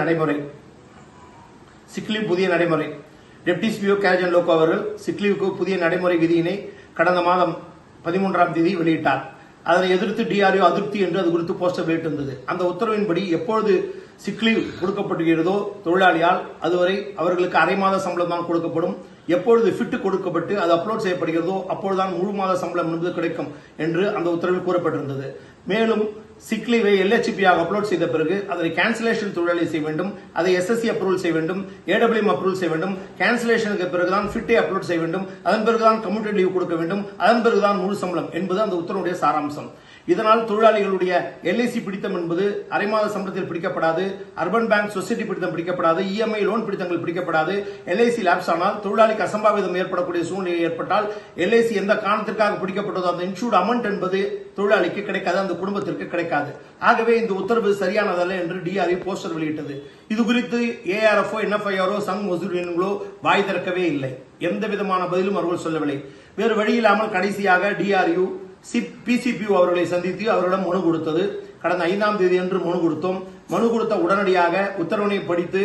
நடைமுறை. சிக்லீவ் புதிய நடைமுறை. டெப்டி சிபிஓ கேஜன் லோகோ அவர்கள் சிக்லீவுக்கு புதிய நடைமுறை விதியினை கடந்த மாதம் பதிமூன்றாம் தேதி வெளியிட்டார். அதனை எதிர்த்து டிஆர்ஓ அதிருப்தி என்று அது குறித்து போஸ்டர் வெளியிட்டிருந்தது. அந்த உத்தரவின்படி எப்பொழுது சிக்லீவ் கொடுக்கப்படுகிறதோ தொழிலாளியால் அதுவரை அவர்களுக்கு அரை மாத சம்பளம் தான் கொடுக்கப்படும். எப்பொழுது ஃபிட் கொடுக்கப்பட்டு அது அப்லோட் செய்யப்படுகிறதோ அப்பொழுதுதான் முழு மாத சம்பளம் என்பது கிடைக்கும் என்று அந்த உத்தரவில் கூறப்பட்டிருந்தது. மேலும் சிக்லீவை எல்ஹெச்பியாக அப்லோட் செய்த பிறகு அதனை கேன்சலேஷன் தொழிலாளி செய்ய வேண்டும் அதை எஸ்எஸ்சி அப்ரூவல் செய்ய வேண்டும் ஏடபிள்யூஎம் அப்ரூவல் செய்ய வேண்டும். கேன்சலேஷனுக்கு பிறகுதான் ஃபிட்டை அப்லோட் செய்ய வேண்டும். அதன் பிறகுதான் கம்யூட்டர் லீவ் கொடுக்க வேண்டும். அதன் பிறகுதான் முழு சம்பளம் என்பது அந்த உத்தரவுடைய சாராம்சம். இதனால் தொழிலாளிகளுடைய எல்ஐசி பிடித்தம் என்பது அரை மாத சம்பளத்தில் பிடிக்கப்படாது. அர்பன் பேங்க் சொசைட்டி பிடித்தம் பிடிக்கப்படாது. இஎம்ஐ லோன் பிடித்தங்கள் பிடிக்கப்படாது. எல்ஐசி லேப்ஸ் ஆனால் தொழிலாளிக்கு அசம்பாவிதம் ஏற்படக்கூடிய சூழ்நிலை ஏற்பட்டால் எல்ஐசி எந்த காரணத்திற்காக பிடிக்கப்பட்டதோ அந்த இன்சூர்டு அமௌண்ட் என்பது தொழிலாளிக்கு கிடைக்காது அந்த குடும்பத்திற்கு கிடைக்காது. ஆகவே இந்த உத்தரவு சரியானதல்ல என்று டிஆர்இ போஸ்டர் வெளியிட்டது. இது குறித்து ஏஆர்எஃப்ஓ என்எஃப்ஐஆரோ சங் மசூரியன்களோ வாய் திறக்கவே இல்லை. எந்த விதமான பதிலும் அவர்கள் சொல்லவில்லை. வேறு வழி இல்லாமல் கடைசியாக டிஆர்யூ பிசிபியூ அவர்களை சந்தித்து அவர்களிடம் மனு கொடுத்தது. கடந்த ஐந்தாம் தேதி அன்று மனு கொடுத்தோம். மனு கொடுத்த உடனடியாக உத்தரவினை படித்து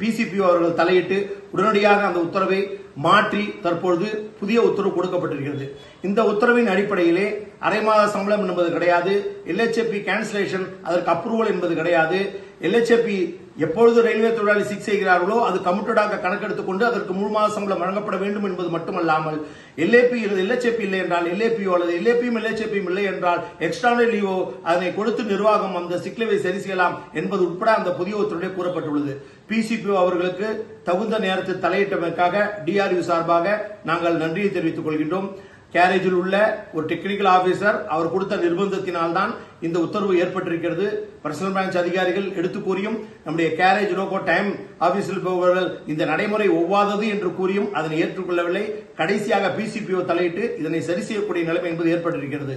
பிசிபியூ அவர்கள் தலையிட்டு உடனடியாக அந்த உத்தரவை மாற்றி தற்பொழுது புதிய உத்தரவு கொடுக்கப்பட்டிருக்கிறது. இந்த உத்தரவின் அடிப்படையிலே அரை மாத சம்பளம் என்பது கிடையாது. எல்ஹெச்எப்பி கேன்சலேஷன் அதற்கு அப்ரூவல் என்பது கிடையாது. எல்ஹெச்எப்பி எப்பொழுது ரயில்வே தொழிலாளி சிக் செய்கிறார்களோ அது கமிட்டடாக கணக்கெடுத்துக் கொண்டு அதற்கு மூணு மாத சம்பளம் வழங்கப்பட வேண்டும் என்பது மட்டுமல்லாமல் எல்ஏபி எல்ஹெச்எப்பி இல்லை என்றால் எல்ஏபியோ அல்லது எல்ஏபியும் எல்ஹெச்எப்பியும் இல்லை என்றால் எக்ஸ்டர்னல் லீவோ அதனை கொடுத்து நிர்வாகம் அந்த சிக்லவை சரி செய்யலாம் என்பது உட்பட அந்த புதிய உத்தரவுடைய கூறப்பட்டுள்ளது. பிசிபிஓ அவர்களுக்கு தகுந்த நேரத்தில் தலையிட்டமைக்காக டிஆர்யூ சார்பாக நாங்கள் நன்றியை தெரிவித்துக் கொள்கின்றோம். கேரேஜில் உள்ள ஒரு டெக்னிக்கல் ஆபீசர் அவர் கொடுத்த நிர்பந்தத்தினால்தான் இந்த உத்தரவு ஏற்பட்டிருக்கிறது. பர்சனல் பிரான்ச் அதிகாரிகள் எடுத்து கூறியும் நம்முடைய கேரேஜ் லோகோ டைம் ஆபீஸில் போபவர்கள் இந்த நடைமுறை ஒவ்வாதது என்று கூறியும் அதனை ஏற்றுக்கொள்ளவில்லை. கடைசியாக பிசிபிஓ தலையிட்டு இதனை சரி செய்யக்கூடிய நிலைமை என்பது ஏற்பட்டிருக்கிறது.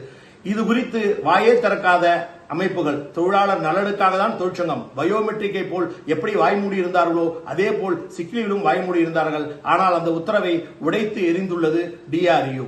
இது குறித்து வாயே திறக்காத அமைப்புகள் தொழிலாளர் நலனுக்காக தான் தொழிற்சங்கம். பயோமெட்ரிக்கை போல் எப்படி வாய்மூடி இருந்தார்களோ அதே போல் சிக்லிவிலும் வாய்மூடி இருந்தார்கள். ஆனால் அந்த உத்தரவை உடைத்து எரிந்துள்ளது டிஆர்யூ